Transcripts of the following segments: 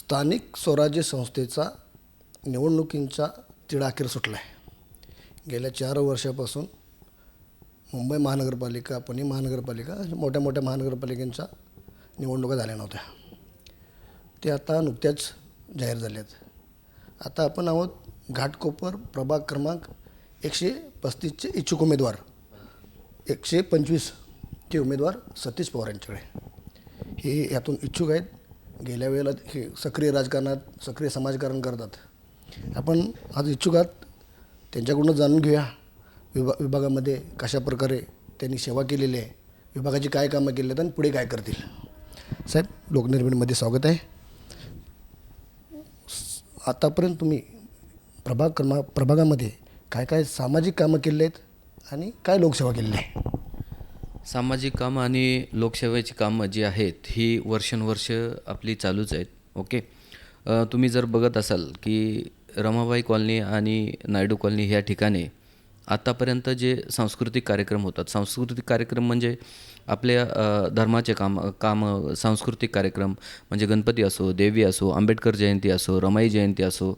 स्थानिक स्वराज्य संस्थेचा निवडणुकींचा तिढा अखेर सुटला आहे गेल्या चार वर्षापासून मुंबई महानगरपालिका पुणे महानगरपालिका मोठ्या मोठ्या महानगरपालिकांच्या निवडणुका झाल्या नव्हत्या. ते आता नुकत्याच जाहीर झाल्यात आता आपण आहोत घाटकोपर प्रभाग क्रमांक एकशे पस्तीसचे इच्छुक उमेदवार. एकशे पंचवीसचे उमेदवार सतीश पवार यांच्याकडे. हे यातून इच्छुक आहेत. गेल्या वेळेला हे सक्रिय राजकारणात सक्रिय समाजकारण करतात. आपण आज इच्छुक आहात त्यांच्याकडूनच जाणून घेऊया विभा विभागामध्ये कशा प्रकारे त्यांनी सेवा केलेली आहे विभागाची काय कामं केली आहेत आणि पुढे काय करतील. साहेब लोकनिर्मितीमध्ये स्वागत आहे. आतापर्यंत तुम्ही प्रभाग क्रमा प्रभागामध्ये काय काय सामाजिक कामं केली आहेत आणि काय लोकसेवा केलेली आहे? सामाजिक कामं आणि लोकसेवेची कामं जी आहेत ही वर्षानुवर्ष आपली चालूच आहेत ओके? तुम्ही जर बघत असाल की रमाबाई कॉलनी आणि नायडू कॉलनी ह्या ठिकाणी आत्तापर्यंत जे सांस्कृतिक कार्यक्रम होतात सांस्कृतिक कार्यक्रम म्हणजे आपल्या धर्माचे काम कामं सांस्कृतिक कार्यक्रम म्हणजे गणपती असो देवी असो आंबेडकर जयंती असो रमाई जयंती असो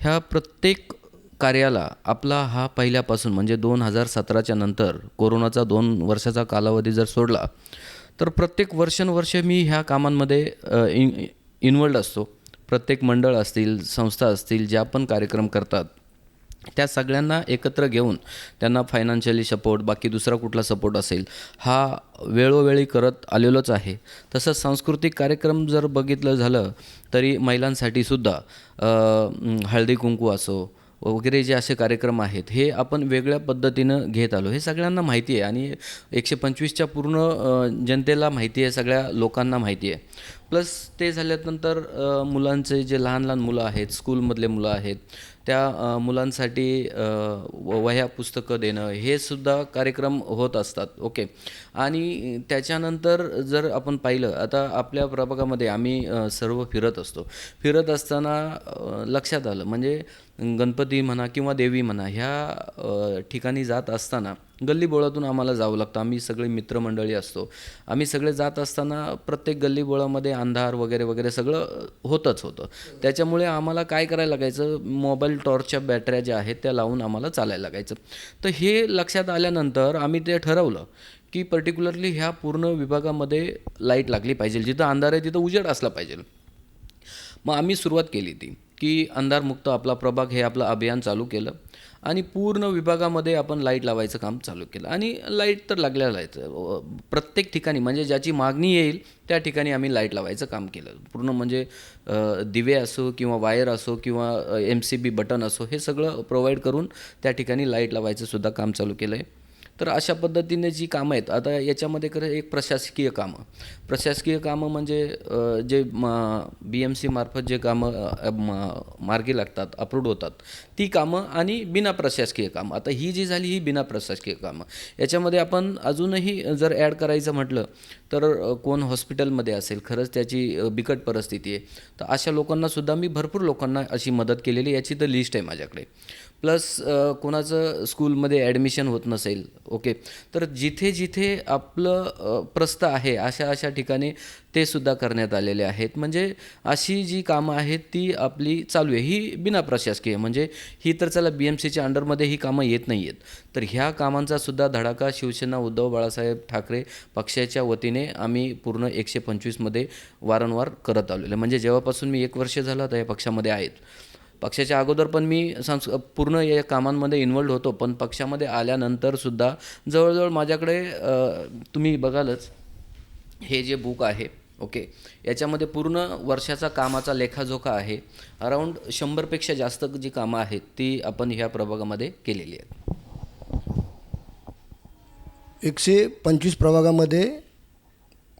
ह्या प्रत्येक कार्याला आपला हा पहिल्यापासून म्हणजे दोन हजार सतराच्या नंतर कोरोनाचा दोन वर्षाचा कालावधी जर सोडला तर प्रत्येक वर्षानुवर्ष मी ह्या कामांमध्ये इन इन्वॉल्ड असतो. प्रत्येक मंडळ असतील संस्था असतील ज्या पण कार्यक्रम करतात त्या सगळ्यांना एकत्र घेऊन त्यांना फायनान्शियली सपोर्ट बाकी दुसरा कुठला सपोर्ट असेल हा वेळोवेळी करत आलेलोच आहे. तसंच सांस्कृतिक कार्यक्रम जर बघितलं झालं तरी महिलांसाठी सुद्धा हळदी कुंकू असो वगैरे जे असे कार्यक्रम आहेत हे आपण वेगळ्या पद्धतीनं घेत आलो. हे सगळ्यांना माहिती आहे आणि एकशे पंचवीसच्या पूर्ण जनतेला माहिती आहे सगळ्या लोकांना माहिती आहे. प्लस ते झाल्यानंतर मुलांचे जे लहान लहान मुलं आहेत स्कूलमधले मुलं आहेत त्या मुलांसाठी व- वह्या पुस्तकं देणं हे सुद्धा कार्यक्रम होत असतात. ओके. आणि त्याच्यानंतर जर आपण पाहिलं आता आपल्या प्रभागामध्ये आम्ही सर्व फिरत असतो. फिरत असताना लक्षात आलं म्हणजे गणपती म्हणा किंवा देवी म्हणा ह्या ठिकाणी जात असताना गल्लीबोळातून आम्हाला जावं लागतं. आम्ही सगळे मित्रमंडळी असतो. आम्ही सगळे जात असताना प्रत्येक गल्लीबोळामध्ये अंधार वगैरे वगैरे सगळं होतंच होतं. त्याच्यामुळे आम्हाला काय करायला लागायचं? मोबाईल टॉर्चच्या बॅटऱ्या ज्या आहेत त्या लावून आम्हाला चालायला लागायचं. तर हे लक्षात आल्यानंतर आम्ही ते ठरवलं की पर्टिक्युलरली ह्या पूर्ण विभागामध्ये लाइट लागली पाहिजे. जिथं अंधार आहे तिथं उजेड असला पाहिजे. मग आम्ही सुरुवात केली ती की अंधारमुक्त आपला प्रभाग हे आपलं अभियान चालू केलं. आणि पूर्ण विभागामध्ये आपण लाइट लावायचं काम चालू केलं. आणि लाइट तर लागलेलं आहे. प्रत्येक ठिकाणी म्हणजे ज्याची मागणी येईल त्या ठिकाणी आम्ही लाइट लावायचं काम केलं. पूर्ण म्हणजे दिवे असो किंवा वायर असो किंवा एम सी बी बटन असो हे सगळं प्रोव्हाइड करून त्या ठिकाणी लाइट लावायचं सुद्धा काम चालू केलं आहे तर अशा पद्धतीने जी कामं आहेत आता याच्यामध्ये खरं एक प्रशासकीय कामं. प्रशासकीय कामं म्हणजे जे बी एम सीमार्फत जे कामं मार्गी लागतात अप्रूव्ड होतात ती कामं आणि बिना प्रशासकीय कामं. आता ही जी झाली ही बिना प्रशासकीय कामं. याच्यामध्ये आपण अजूनही जर ॲड करायचं म्हटलं तर कोण हॉस्पिटलमध्ये असेल खरंच त्याची बिकट परिस्थिती आहे. तर अशा लोकांनासुद्धा मी भरपूर लोकांना अशी मदत केलेली याची तर लिस्ट आहे माझ्याकडे. प्लस कोणाचं स्कूलमध्ये ॲडमिशन होत नसेल ओके? तर जिथे जिथे आपलं प्रस्थ आहे अशा अशा ठिकाणी ते सुद्धा करण्यात आलेले आहेत. म्हणजे अशी जी कामं आहेत ती आपली चालू आहे. ही बिना प्रशासकीय म्हणजे ही तर चला बी एम सीच्या अंडरमध्ये ही कामं येत नाही आहेत तर ह्या कामांचा सुद्धा धडाका शिवसेना उद्धव बाळासाहेब ठाकरे पक्षाच्या वतीने आम्ही पूर्ण एकशे पंचवीसमध्ये वारंवार करत आलेलो आहे. म्हणजे जेव्हापासून मी एक वर्ष झालं तर या पक्षामध्ये आहेत. पक्षाच्या अगोदर पण मी संस् पूर्ण या कामांमध्ये इन्वॉल्ड होतो. पण पक्षामध्ये आल्यानंतर सुद्धा जवळजवळ माझ्याकडे तुम्ही बघालच हे जे बुक आहे ओके याच्यामध्ये पूर्ण वर्षाचा कामाचा लेखाजोखा आहे. अराऊंड शंभरपेक्षा जास्त जी कामं आहेत ती आपण ह्या प्रभागामध्ये केलेली आहेत. एकशे पंचवीस प्रभागामध्ये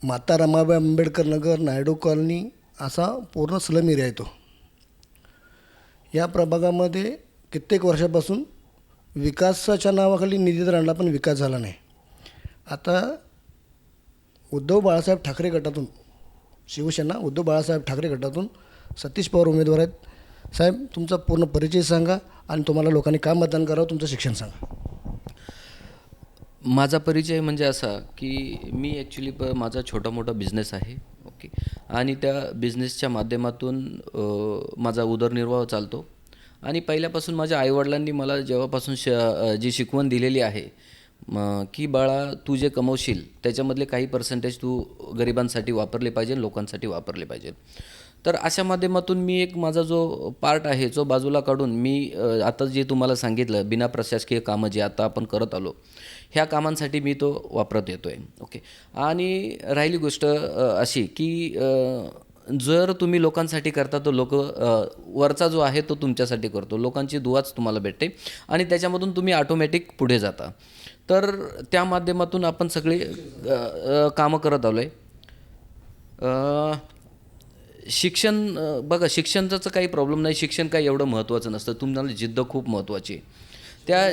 माता रमाबाई आंबेडकर नगर नायडू कॉलनी असा पूर्ण स्लम एरिया येतो या प्रभागामध्ये कित्येक वर्षापासून विकासाच्या नावाखाली निधी तर आणला पण विकास झाला नाही. आता उद्धव बाळासाहेब ठाकरे गटातून शिवसेना उद्धव बाळासाहेब ठाकरे गटातून सतीश पवार उमेदवार आहेत. साहेब तुमचा पूर्ण परिचय सांगा आणि तुम्हाला लोकांनी का मतदान करावं तुमचं शिक्षण सांगा. माझा परिचय म्हणजे असा की मी ॲक्च्युली प माझा छोटा मोठा बिझनेस आहे. ओके आणि त्या बिझनेसच्या माध्यमातून माझा उदरनिर्वाह चालतो. आणि पहिल्यापासून माझ्या आईवडिलांनी मला जेव्हापासून श जी शिकवण दिलेली आहे की बाळा तू जे कमवशील त्याच्यामधले काही पर्सेंटेज तू गरिबांसाठी वापरले पाहिजे लोकांसाठी वापरले पाहिजे. तर अशा माध्यमातून मी एक माझा जो पार्ट आहे जो बाजूला काढून मी आता जे तुम्हाला सांगितलं बिना प्रशासकीय कामं जे आता आपण करत आलो ह्या कामांसाठी मी तो वापरत येतो आहे ओके. आणि राहिली गोष्ट अशी की जर तुम्ही लोकांसाठी करता तर लोक वरचा जो आहे तो तुमच्यासाठी करतो. लोकांची दुवाच तुम्हाला भेटते. आणि त्याच्यामधून तुम्ही ऑटोमॅटिक पुढे जाता. तर त्या माध्यमातून आपण सगळी कामं करत आलो आहे शिक्षण बघा शिक्षणाचं काही प्रॉब्लेम नाही. शिक्षण काही एवढं महत्त्वाचं नसतं. तुम्हाला जिद्द खूप महत्त्वाची आहे. त्या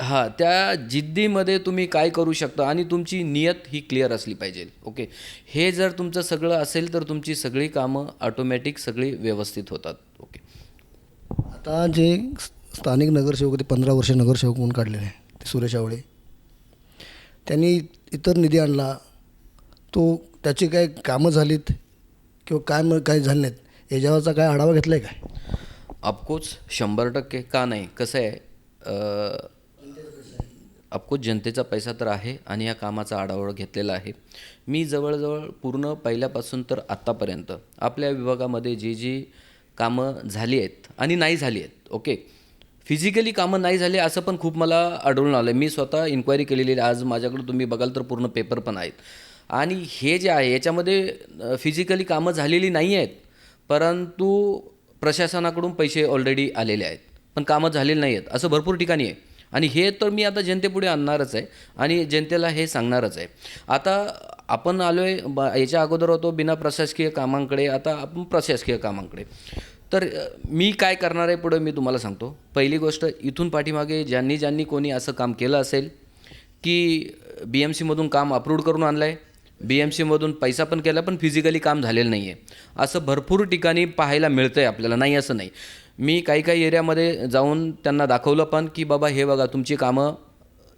हां त्या जिद्दीमध्ये तुम्ही काय करू शकता आणि तुमची नियत ही क्लिअर असली पाहिजे. ओके हे जर तुमचं सगळं असेल तर तुमची सगळी कामं ऑटोमॅटिक सगळी व्यवस्थित होतात. ओके आता जे स्थानिक नगरसेवक होते पंधरा वर्ष नगरसेवक म्हणून काढलेले आहे ते सुरेश आवळे. त्यांनी इतर निधी आणला. तो त्याची काय कामं झालीत किंवा काय मग काय झाले नाहीत याच्यावरचा काय आढावा घेतला आहे काय? ऑफकोर्स शंभर टक्के. का नाही? कसं आहे ऑफकोर्स जनतेचा पैसा तर आहे आणि या कामाचा आढावा घेतलेला आहे. मी जवळजवळ पूर्ण पहिल्यापासून तर आत्तापर्यंत आपल्या विभागामध्ये जी जी कामं झाली आहेत आणि नाही झाली आहेत ओके? फिजिकली कामं नाही झाली असं पण खूप मला आढळून आलं मी स्वतः इन्क्वायरी केलेली आहे. आज माझ्याकडे तुम्ही बघाल तर पूर्ण पेपर पण आहेत. आणि हे जे आहे याच्यामध्ये फिजिकली कामं झालेली नाही आहेत परंतु प्रशासनाकडून पैसे ऑलरेडी आलेले आहेत. पण कामं झालेली नाही आहेत. असं भरपूर ठिकाणी आहे. आणि हे तर मी आता जनतेपुढे आणणारच आहे आणि जनतेला हे सांगणारच आहे. आता आपण आलो आहे याच्या अगोदर होतो बिना प्रशासकीय कामांकडे आता आपण प्रशासकीय कामांकडे. तर मी काय करणार आहे पुढं मी तुम्हाला सांगतो. पहिली गोष्ट इथून पाठीमागे ज्यांनी ज्यांनी कोणी असं काम केलं असेल की बी एम सीमधून काम अप्रूव्ड करून आणलं आहे बी एम सीमधून पैसा पण केला पण फिजिकली काम झालेलं नाही आहे असं भरपूर ठिकाणी पाहायला मिळतं आहे आपल्याला नाही असं नाही. मी काही काही एरियामध्ये जाऊन त्यांना दाखवलं पण की बाबा हे बघा तुमची कामं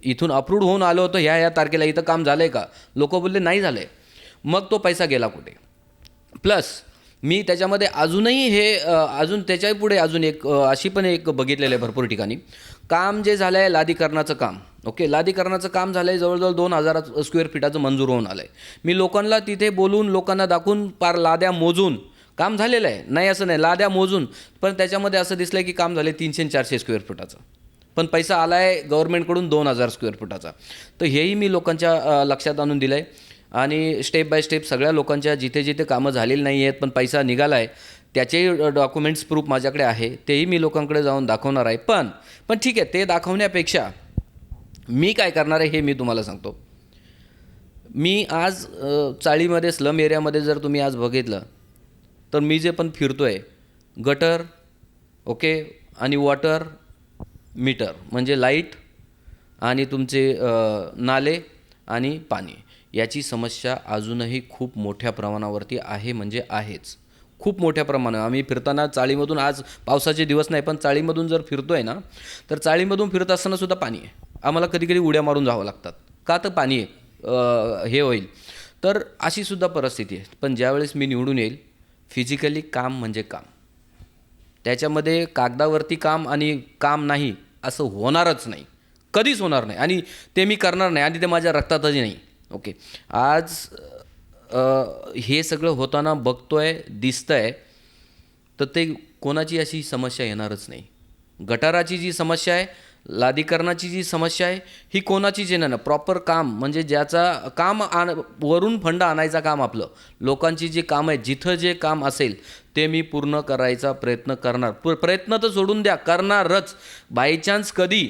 इथून अप्रूव्ड होऊन आलं होतं ह्या या तारखेला इथं काम झालं आहे का? लोक बोलले नाही झालं आहे मग तो पैसा गेला कुठे? प्लस मी त्याच्यामध्ये अजूनही हे अजून त्याच्याही पुढे अजून एक अशी पण एक बघितलेलं आहे भरपूर ठिकाणी. काम जे झालं आहे लादीकरणाचं काम ओके? लादीकरणाचं काम झालं आहे जवळजवळ दोन हजार स्क्वेअर फीटाचं मंजूर होऊन आलं आहे मी लोकांना तिथे बोलून लोकांना दाखवून पार लाद्या मोजून काम झालेलं आहे. नाही असं नाही. लाद्या मोजून. पण त्याच्यामध्ये असं दिसलं आहे की काम झालं तीनशे चारशे स्क्वेअर फुटाचं पण पैसा आला आहे गव्हर्नमेंटकडून दोन हजार स्क्वेअर फुटाचा तर हेही मी लोकांच्या लक्षात आणून दिलं आहे आणि स्टेप बाय स्टेप सगळ्या लोकांच्या जिथे जिथे कामं झालेली नाही आहेत पण पैसा निघाला आहे त्याचेही डॉक्युमेंट्स प्रूफ माझ्याकडे आहे. तेही मी लोकांकडे जाऊन दाखवणार आहे. पण पण ठीक आहे. ते दाखवण्यापेक्षा मी काय करणार आहे हे मी तुम्हाला सांगतो. मी आज चाळीमध्ये स्लम एरियामध्ये जर तुम्ही आज बघितलं तर मी जे पण फिरतो आहे गटर ओके आणि वॉटर मीटर म्हणजे लाइट आणि तुमचे नाले आणि पाणी याची समस्या अजूनही खूप मोठ्या प्रमाणावरती आहे म्हणजे आहेच. खूप मोठ्या प्रमाणावर. आम्ही फिरताना चाळीमधून आज पावसाचे दिवस नाही पण चाळीमधून जर फिरतो आहे ना तर चाळीमधून फिरत असताना सुद्धा पाणी आहे. आम्हाला कधी कधी उड्या मारून जावं लागतात. का तर पाणी आहे हे होईल. तर अशी सुद्धा परिस्थिती आहे. पण ज्यावेळेस मी निवडून येईल फिजिकली काम म्हणजे काम. त्याच्यामध्ये कागदावरती काम आणि काम नाही असं होणारच नाही. कधीच होणार नाही. आणि ते मी करणार नाही आणि ते माझ्या रक्तातही नाही. ओके आज हे सगळं होताना बघतोय दिसतंय तर ते कोणाची अशी समस्या येणारच नाही. गटाराची जी समस्या आहे लादीकरणाची जी समस्या आहे ही कोणाचीच येणार नाही. प्रॉपर काम म्हणजे ज्याचा काम आण वरून फंड आणायचं काम आपलं. लोकांची जी काम आहे जिथं जे काम असेल ते मी पूर्ण करायचा प्रयत्न करणार. प- प्रयत्न तर सोडून द्या करणारच. बाय चान्स कधी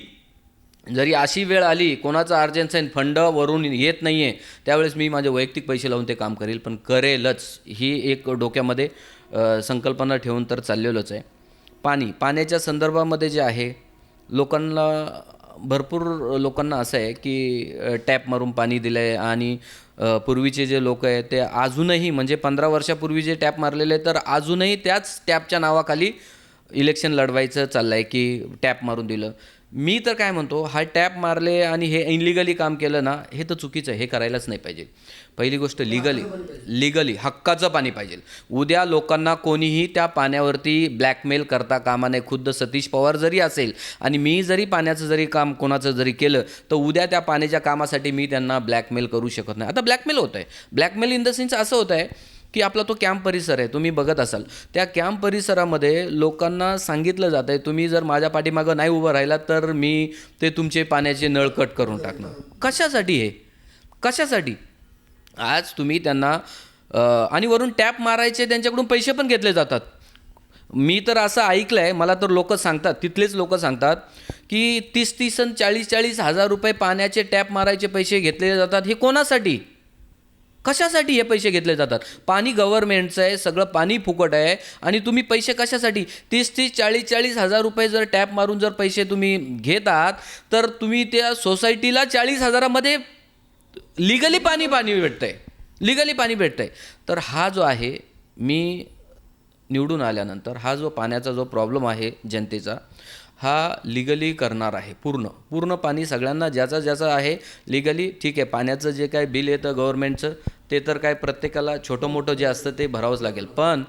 जरी अशी वेळ आली कोणाचा अर्जन्सी आहे फंड वरून येत नाही आहे त्यावेळेस मी माझे वैयक्तिक पैसे लावून ते काम करेल पण करेलच. ही एक डोक्यामध्ये संकल्पना ठेवून तर चाललेलोच आहे. पाणी पाण्याच्या संदर्भामध्ये जे आहे लोकांना भरपूर लोकांना असं आहे की टॅप मारून पाणी दिलं आहे आणि पूर्वीचे जे लोक आहे ते अजूनही म्हणजे पंधरा वर्षापूर्वी जे टॅप मारलेले आहे तर अजूनही त्याच टॅपच्या नावाखाली इलेक्शन लढवायचं चाललं आहे की टॅप मारून दिलं. मी तर काय म्हणतो हा टॅप मारले आणि हे इनलिगली काम केलं ना हे तर चुकीचं आहे हे करायलाच नाही पाहिजे. पहिली गोष्ट लिगली लिगली हक्काचं पाणी पाहिजे. उद्या लोकांना कोणीही त्या पाण्यावरती ब्लॅकमेल करता कामा नये. खुद्द सतीश पवार जरी असेल आणि मी जरी पाण्याचं जरी काम कोणाचं जरी केलं तर उद्या त्या पाण्याच्या कामासाठी मी त्यांना ब्लॅकमेल करू शकत नाही. आता ब्लॅकमेल होत आहे ब्लॅकमेल इन द सेन्स असं होत आहे की आपला तो कॅम्प परिसर आहे तुम्ही बघत असाल. त्या कॅम्प परिसरामध्ये लोकांना सांगितलं जात आहे तुम्ही जर माझ्या पाठीमागं नाही उभं राहिला तर मी ते तुमचे पाण्याचे नळ कट करून टाकणार. कशासाठी हे? कशासाठी? आज तुम्ही त्यांना आणि वरून टॅप मारायचे त्यांच्याकडून पैसे पण घेतले जातात. मी तर असं ऐकलं आहे मला तर लोक सांगतात तिथलेच लोक सांगतात की तीस तीस आणि चाळीस चाळीस हजार रुपये पाण्याचे टॅप मारायचे पैसे घेतले जातात हे कोणासाठी? कशासाठी हे पैसे घेतले जातात? पाणी गव्हर्नमेंटचं आहे सगळं पाणी फुकट आहे. आणि तुम्ही पैसे कशासाठी? तीस तीस चाळीस चाळीस हजार रुपये जर टॅप मारून जर पैसे तुम्ही घेत आहात तर तुम्ही त्या सोसायटीला चाळीस हजारामध्ये लिगली पाणी पाणी भेटतंय. लिगली पाणी भेटतंय. तर हा जो आहे मी निवडून आल्यानंतर हा जो पाण्याचा जो प्रॉब्लेम आहे जनतेचा हा लिगली करणार आहे पूर्ण. पूर्ण पाणी सगळ्यांना ज्याचा ज्याचा आहे लिगली ठीक आहे पाण्याचं जे काय बिल येतं गव्हर्नमेंटचं ते तर काय प्रत्येकाला छोटं मोठं जे असतं ते भरावंच लागेल. पण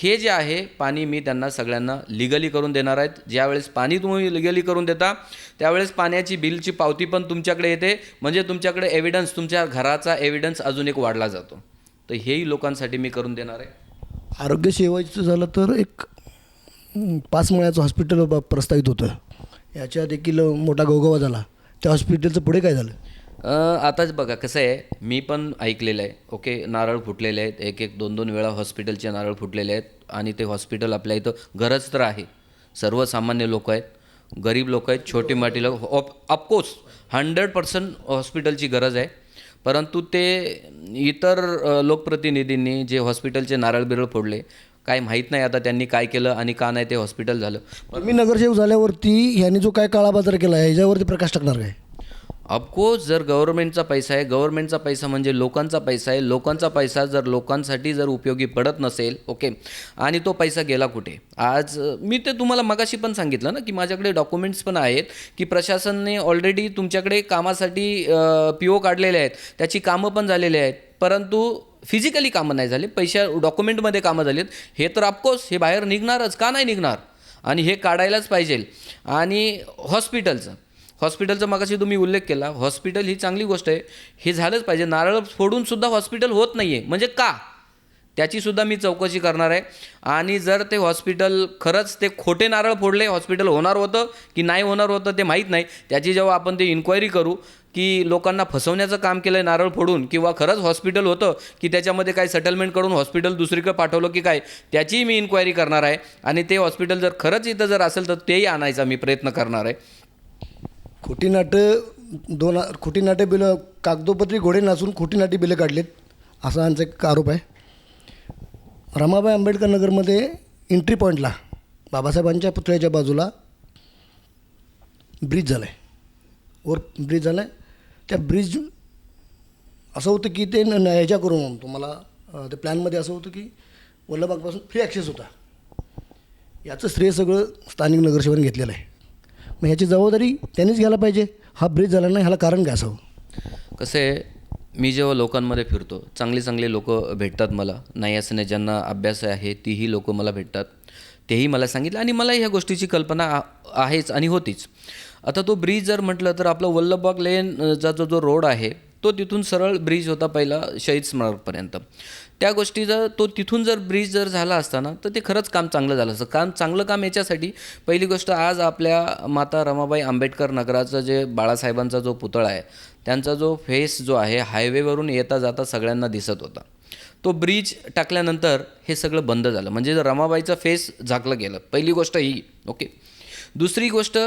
हे जे आहे पाणी मी त्यांना सगळ्यांना लिगली करून देणार आहेत. ज्यावेळेस पाणी तुम्ही लिगली करून देता त्यावेळेस पाण्याची बिलची पावती पण तुमच्याकडे येते. म्हणजे तुमच्याकडे एव्हिडन्स तुमच्या घराचा एव्हिडन्स अजून एक वाढला जातो. तर हेही लोकांसाठी मी करून देणार आहे. आरोग्य सेवाचं झालं तर एक पाच मळ्याचं हॉस्पिटल ब- प्रस्तावित होतं याच्या देखील मोठा गवगवा झाला. त्या हॉस्पिटलचं पुढे काय झालं? आताच बघा कसं आहे मी पण ऐकलेलं आहे ओके नारळ फुटलेले आहेत एक एक दोन दोन वेळा हॉस्पिटलचे नारळ फुटलेले आहेत आणि ते हॉस्पिटल आपल्या इथं गरज तर आहे. सर्वसामान्य लोक आहेत गरीब लोक आहेत छोटी मोठी लोक ऑफकोर्स हंड्रेड पर्सेंट हॉस्पिटलची गरज आहे. परंतु ते इतर लोकप्रतिनिधींनी जे हॉस्पिटलचे नारळ बिरळ फोडले काय माहीत नाही आता त्यांनी काय केलं आणि का नाही ते हॉस्पिटल झालं. तुम्ही नगरसेवक झाल्यावरती ह्यांनी जो काय काळाबाजार केला आहे ह्याच्यावरती प्रकाश टाकणार काय? ऑफकोर्स जर गव्हर्नमेंटचा पैसा आहे गव्हर्नमेंटचा पैसा म्हणजे लोकांचा पैसा आहे. लोकांचा पैसा जर लोकांसाठी जर उपयोगी पडत नसेल ओके आणि तो पैसा गेला कुठे? आज मी ते तुम्हाला मगाशी पण सांगितलं ना की माझ्याकडे डॉक्युमेंट्स पण आहेत की प्रशासनाने ऑलरेडी तुमच्याकडे कामासाठी पी ओ काढलेले आहेत. त्याची कामं पण झालेली आहेत. परंतु फिजिकली कामं नाही झाले पैशा डॉक्युमेंटमध्ये कामं झालीत हे तर ऑफकोर्स हे बाहेर निघणारच का नाही निघणार? आणि हे काढायलाच पाहिजे. आणि हॉस्पिटलचं हॉस्पिटलचा मगाशी तुम्ही उल्लेख केला हॉस्पिटल ही चांगली गोष्ट आहे. हे झालंच पाहिजे. नारळ फोडूनसुद्धा हॉस्पिटल होत नाही आहे म्हणजे का? त्याचीसुद्धा मी चौकशी करणार आहे. आणि जर ते हॉस्पिटल खरंच ते खोटे नारळ फोडले हॉस्पिटल होणार होतं की नाही होणार होतं ते माहीत नाही. त्याची जेव्हा आपण ते इन्क्वायरी करू की लोकांना फसवण्याचं काम केलं आहे नारळ फोडून किंवा खरंच हॉस्पिटल होतं की त्याच्यामध्ये काही सेटलमेंट करून हॉस्पिटल दुसरीकडे पाठवलं की काय त्याचीही मी इन्क्वायरी करणार आहे. आणि ते हॉस्पिटल जर खरंच इथं जर असेल तर तेही आणायचा मी प्रयत्न करणार आहे. खोटी नाटं दोन खोटी नाटे बिलं कागदोपत्री घोडे नाचून खोटी नाटी बिलं काढलीत असा आमचा एक आरोप आहे. रमाबाई आंबेडकर नगरमध्ये एंट्री पॉईंटला बाबासाहेबांच्या पुतळ्याच्या बाजूला ब्रिज झाला आहे वर ब्रिज झाला आहे त्या ब्रिज असं होतं की ते न याच्या ह्याच्या करून म्हणतो मला ते प्लॅनमध्ये असं होतं की वल्लभागपासून फ्री ॲक्सेस होता. याचं श्रेय सगळं स्थानिक नगरसेवकांनी घेतलेलं आहे. मग ह्याची जबाबदारी त्यांनीच घ्यायला पाहिजे. हा ब्रिज झाला नाही ह्याला कारण काय असावं? कसं आहे मी जेव्हा लोकांमध्ये फिरतो चांगले चांगले लोक भेटतात मला. नाही असं नाही ज्यांना अभ्यास आहे तीही लोक मला भेटतात. तेही मला सांगितलं आणि मला ह्या गोष्टीची कल्पना आहेच आणि होतीच. आता तो ब्रिज जर म्हटलं तर आपलं वल्लभबाग लेनचा जो जो रोड आहे तो तिथून सरळ ब्रिज होता पहिला शहीद स्मारकपर्यंत. त्या गोष्टीचा तो तिथून जर ब्रिज जर झाला असताना तर ते खरंच काम चांगलं झालं असतं. काम चांगलं काम याच्यासाठी पहिली गोष्ट आज आपल्या माता रमाबाई आंबेडकर नगराचं जे बाळासाहेबांचा जो पुतळा आहे त्यांचा जो फेस जो आहे हायवेवरून येता जाता सगळ्यांना दिसत होता. तो ब्रिज टाकल्यानंतर हे सगळं बंद झालं. म्हणजे जर रमाबाईचा फेस झाकलं गेलं. पहिली गोष्ट ही ओके. दुसरी गोष्ट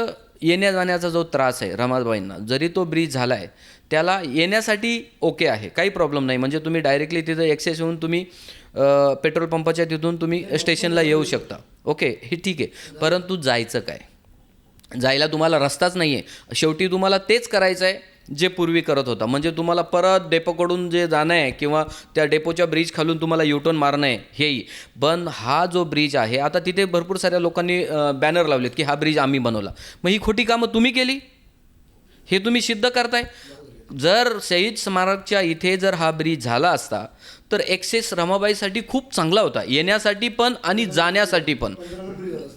येण्या जाण्याचा जो त्रास आहे रमाबाईंना जरी तो ब्रिज झाला आहे त्याला येण्यासाठी ओके आहे. काही प्रॉब्लेम नाही. म्हणजे तुम्ही डायरेक्टली तिथं एक्सेस होऊन तुम्ही पेट्रोल पंपाच्या तिथून तुम्ही स्टेशनला येऊ शकता. ओके हे ठीक आहे. परंतु जायचं काय? जायला तुम्हाला रस्ताच नाही आहे शेवटी तुम्हाला तेच करायचं आहे जे पूर्वी करत होता. म्हणजे तुम्हाला परत डेपोकडून जे जाणं आहे किंवा त्या डेपोच्या ब्रिज खालून तुम्हाला युटर्न मारणं आहे हेही. पण हा जो ब्रिज आहे आता तिथे भरपूर साऱ्या लोकांनी बॅनर लावलेत की हा ब्रिज आम्ही बनवला. मग ही खोटी कामं तुम्ही केली? हे तुम्ही सिद्ध करताय? जर शहीद स्मारकच्या इथे जर हा ब्रिज झाला असता तर एक्सेस रमाबाईसाठी खूप चांगला होता. येण्यासाठी पण आणि जाण्यासाठी पण.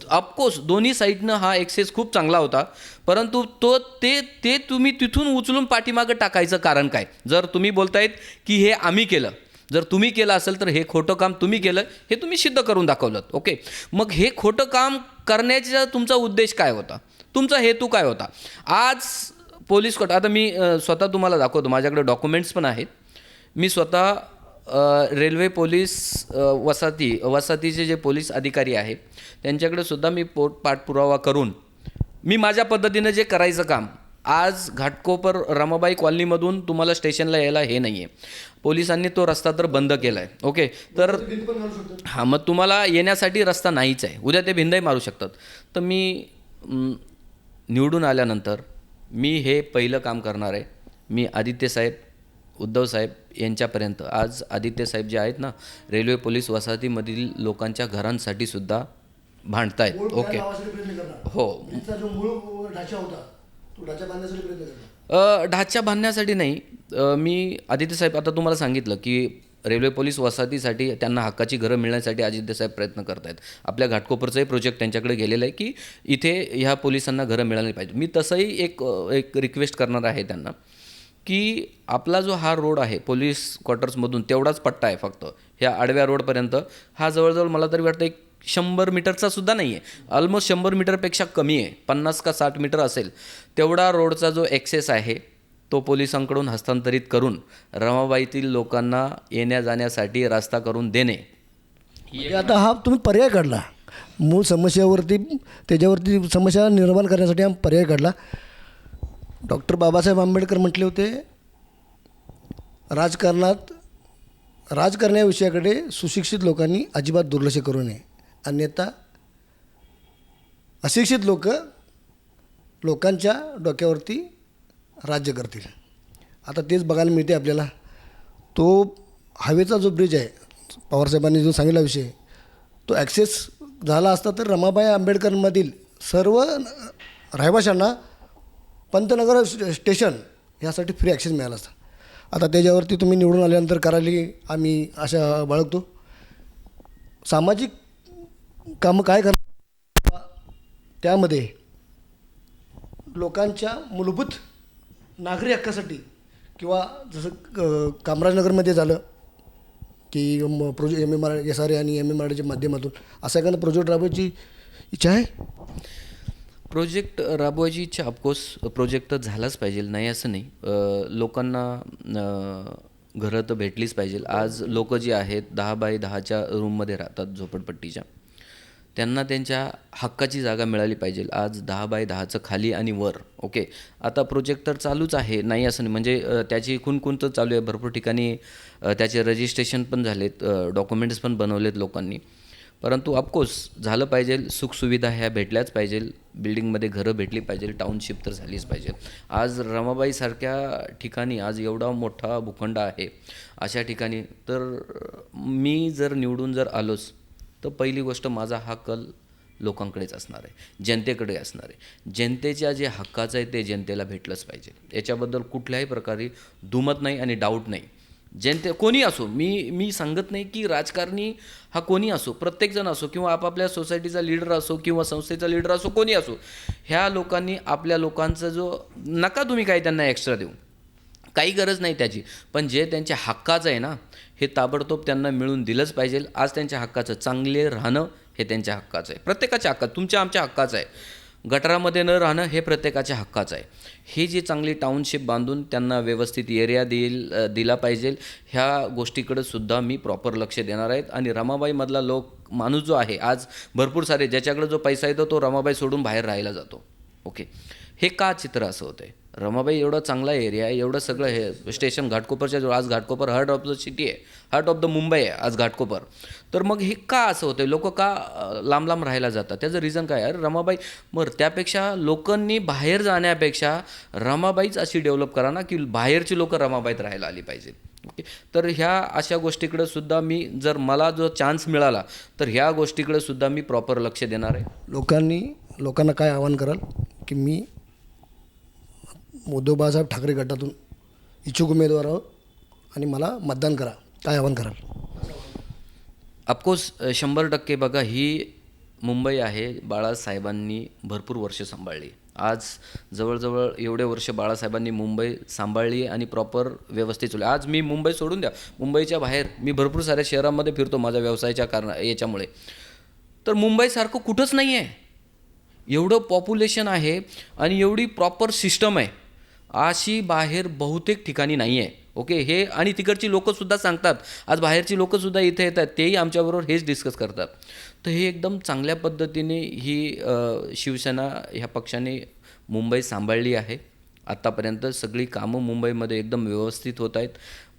ऑफकोर्स दोन्ही साईडनं हा एक्सेस खूप चांगला होता. परंतु तो ते ते तुम्ही तिथून उचलून पाठीमागं टाकायचं कारण काय? जर तुम्ही बोलतायत की हे आम्ही केलं जर तुम्ही केलं असेल तर हे खोटं काम तुम्ही केलं हे तुम्ही सिद्ध करून दाखवलं ओके मग हे खोटं काम करण्याचा तुमचा उद्देश काय होता? तुमचा हेतू काय होता? आज पोलीस कोट आता मी स्वतः तुम्हाला दाखवतो माझ्याकडे डॉक्युमेंट्स पण आहेत. मी स्वतः रेल्वे पोलीस वसाती वसाहतीचे जे पोलीस अधिकारी आहे त्यांच्याकडे सुद्धा मी पोट पाठपुरावा करून मी माझ्या पद्धतीनं जे करायचं काम आज घाटकोपर रमाबाई कॉलनीमधून तुम्हाला स्टेशनला यायला हे नाही आहे पोलिसांनी तो रस्ता तर बंद केला आहे ओके? तर हां मग तुम्हाला येण्यासाठी रस्ता नाहीच आहे. उद्या ते भिंदही मारू शकतात. तर मी निवडून आल्यानंतर मी हे पहिलं काम करणार आहे. मी आदित्य साहेब उद्धव साहेब यांच्यापर्यंत. आज आदित्य साहेब जे आहेत ना रेल्वे पोलीस वसाहतीमधील लोकांच्या घरांसाठी सुद्धा भांडतायत. ओके. हो. ढाचा होता तो ढाचा बांधण्यासाठी नाही. मी आदित्य साहेब आता तुम्हाला सांगितलं की रेल्वे पोलीस वसाहतीसाठी त्यांना हक्काची घरं मिळण्यासाठी आदित्य साहेब प्रयत्न करत आहेत आपल्या घाटकोपरचाही प्रोजेक्ट त्यांच्याकडे गेलेला आहे की इथे ह्या पोलिसांना घरं मिळाली पाहिजे. मी तसंही एक एक रिक्वेस्ट करणार आहे त्यांना. की आपला जो हा रोड आहे पोलीस क्वार्टर्समधून तेवढाच पट्टा आहे फक्त. ह्या आडव्या रोडपर्यंत. हा जवळजवळ मला तरी वाटतं एक शंभर मीटरचा सुद्धा नाही आहे. ऑलमोस्ट शंभर मीटरपेक्षा कमी आहे. पन्नास का साठ मीटर असेल. तेवढा रोडचा जो ॲक्सेस आहे तो पोलिसांकडून हस्तांतरित करून रमाबाईतील लोकांना येण्या जाण्यासाठी रस्ता करून देणे. म्हणजे आता हा तुम्ही पर्याय काढला. मूळ समस्येवरती त्याच्यावरती समस्या निर्माण करण्यासाठी हा पर्याय काढला. डॉक्टर बाबासाहेब आंबेडकर म्हटले होते राजकारणात राजकारण या विषयाकडे सुशिक्षित लोकांनी अजिबात दुर्लक्ष करू नये. अन्यथा अशिक्षित लोक लोकांच्या डोक्यावरती राज्य करतील. आता तेच बघायला मिळते आपल्याला. तो हवेचा जो ब्रिज आहे पवारसाहेबांनी जो सांगितला विषय तो ॲक्सेस झाला असता तर रमाबाई आंबेडकरमधील सर्व रहिवाशांना पंतनगर स्टेशन ह्यासाठी फ्री ॲक्सेस मिळाला असता. आता त्याच्यावरती तुम्ही निवडून आल्यानंतर करायला आम्ही अशा बाळगतो. सामाजिक कामं काय कर त्यामध्ये लोकांच्या मूलभूत नागरी हक्कासाठी किंवा जसं क- कामराजनगरमध्ये झालं की म प्रोजे M M R S R A आणि एम एम आर डीच्या माध्यमातून असा एखादा प्रोजेक्ट राबवायची इच्छा आहे? प्रोजेक्ट राबवायची इच्छा ऑफकोर्स प्रोजेक्ट तर झालाच पाहिजे नाही असं नाही. लोकांना घरं तर भेटलीच पाहिजे. आज लोक जी आहेत दहा बाय दहाच्या रूममध्ये राहतात झोपडपट्टीच्या. त्यांना त्यांच्या हक्काची जागा मिळाली पाहिजे. आज दहा बाय दहाचं खाली आणि वर ओके? आता प्रोजेक्ट तर चालूच आहे नाही असं नाही. म्हणजे त्याची कुणकुण तर चालू आहे. भरपूर ठिकाणी त्याचे रजिस्ट्रेशन पण झालेत डॉक्युमेंट्स पण बनवलेत लोकांनी. परंतु ऑफकोर्स झालं पाहिजे सुखसुविधा ह्या भेटल्याच पाहिजे बिल्डिंगमध्ये घरं भेटली पाहिजे टाउनशिप तर झालीच पाहिजे. आज रमाबाईसारख्या ठिकाणी आज एवढा मोठा भूखंड आहे अशा ठिकाणी तर मी जर निवडून जर आलोच तर पहिली गोष्ट माझा हा कल लोकांकडेच असणार आहे जनतेकडे असणार आहे. जनतेच्या जे हक्काचं आहे ते जनतेला भेटलंच पाहिजे. याच्याबद्दल कुठल्याही प्रकारे दुमत नाही आणि डाऊट नाही. जनते कोणी असो मी मी सांगत नाही की राजकारणी हा कोणी असो प्रत्येकजण असो किंवा आपापल्या सोसायटीचा लीडर असो किंवा संस्थेचा लीडर असो कोणी असो ह्या लोकांनी आपल्या लोकांचा जो नका तुम्ही काही त्यांना एक्स्ट्रा देऊ. काही गरज नाही त्याची पण जे त्यांच्या हक्काचं आहे ना हे ताबडतोब त्यांना मिळून दिलंच पाहिजे. आज त्यांच्या हक्काचं चांगले राहणं हे त्यांच्या हक्काचं आहे. प्रत्येकाच्या हक्कात तुमच्या आमच्या हक्काचं आहे. गटारामध्ये न राहणं हे प्रत्येकाच्या हक्काचं आहे. ही जी चांगली टाउनशिप बांधून त्यांना व्यवस्थित एरिया देईल दिला पाहिजे ह्या गोष्टीकडे सुद्धा मी प्रॉपर लक्ष देणार आहेत आणि रमाबाईमधला लोक माणूस जो आहे आज भरपूर सारे ज्याच्याकडे जो पैसा येतो तो रमाबाई सोडून बाहेर राहायला जातो. ओके. हे का चित्र असं होतं आहे रमाबाई एवढा चांगला एरिया आहे एवढं सगळं हे स्टेशन घाटकोपरच्या जवळ आज Ghatkopar heart of the city आहे हार्ट ऑफ द मुंबई आहे आज घाटकोपर. तर मग हे का असं होतं लोक का लांब लांब राहायला जातात? त्याचं रिझन काय अरे रमाबाई मग त्यापेक्षा लोकांनी बाहेर जाण्यापेक्षा रमाबाईच अशी डेव्हलप करा ना की बाहेरची लोक रमाबाईत राहायला आली पाहिजेत ओके तर ह्या अशा गोष्टीकडे सुद्धा मी जर मला जो चान्स मिळाला तर ह्या गोष्टीकडे सुद्धा मी प्रॉपर लक्ष देणार आहे. लोकांनी लोकांना काय आवाहन कराल? की मी उद्धव बाळासाहेब ठाकरे गटातून इच्छुक उमेदवार आहोत आणि मला मतदान करा काय आवाहन कराल? अफकोर्स शंभर टक्के बघा ही मुंबई आहे बाळासाहेबांनी भरपूर वर्ष सांभाळली. आज जवळजवळ एवढे वर्ष बाळासाहेबांनी मुंबई सांभाळली आणि प्रॉपर व्यवस्थित चालली आज मी मुंबई सोडून द्या. मुंबईच्या बाहेर मी भरपूर साऱ्या शहरांमध्ये फिरतो माझ्या व्यवसायाच्या कारण याच्यामुळे. तर मुंबईसारखं कुठंच नाही आहे एवढं पॉप्युलेशन आहे आणि एवढी प्रॉपर सिस्टम आहे. अशी बाहेर बहुतेक ठिकाणी नाही आहे ओके? हे आणि तिकडची लोकंसुद्धा सांगतात. आज बाहेरची लोकंसुद्धा इथे येतात तेही आमच्याबरोबर हेच डिस्कस करतात. तर हे एकदम चांगल्या पद्धतीने ही शिवसेना ह्या पक्षाने मुंबई सांभाळली आहे. आत्तापर्यंत सगळी कामं मुंबईमध्ये एकदम व्यवस्थित होत आहेत.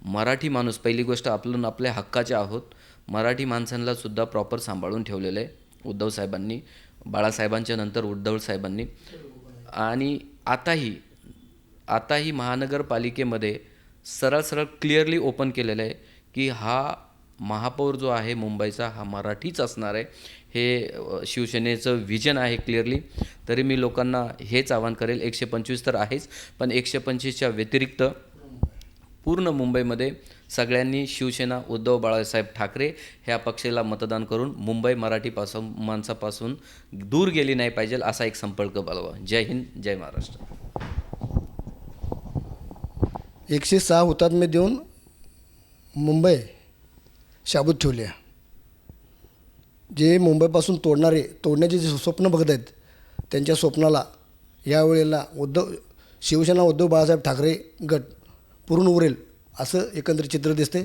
मराठी माणूस पहिली गोष्ट आपण आपल्या हक्काचे आहोत. मराठी माणसांनासुद्धा प्रॉपर सांभाळून ठेवलेलं आहे उद्धव साहेबांनी बाळासाहेबांच्या नंतर उद्धव साहेबांनी. आणि आताही आताही महानगरपालिकेमध्ये सरळ सरळ क्लिअरली ओपन केलेलं आहे की हा महापौर जो आहे मुंबईचा हा मराठीच असणार आहे. हे शिवसेनेचं व्हिजन आहे क्लिअरली तरी मी लोकांना हेच आवाहन करेल एकशे पंचवीस तर आहेच पण एकशे पंचवीसच्या व्यतिरिक्त पूर्ण मुंबईमध्ये सगळ्यांनी शिवसेना उद्धव बाळासाहेब ठाकरे ह्या पक्षाला मतदान करून मुंबई मराठीपासून माणसापासून दूर गेली नाही पाहिजे असा एक संपर्क बाळवा जय हिंद जय महाराष्ट्र. एकशे सहा हुतात्मे देऊन मुंबई शाबूत ठेवली आहे. जे मुंबईपासून तोडणारे तोडण्याचे जे स्वप्न बघत आहेत त्यांच्या स्वप्नाला यावेळेला उद्धव शिवसेना उद्धव बाळासाहेब ठाकरे गट पूर्ण उरेल असं एकंदरीत चित्र दिसते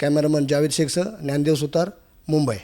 कॅमेरामन जावेद शेखसह ज्ञानदेव सुतार मुंबई.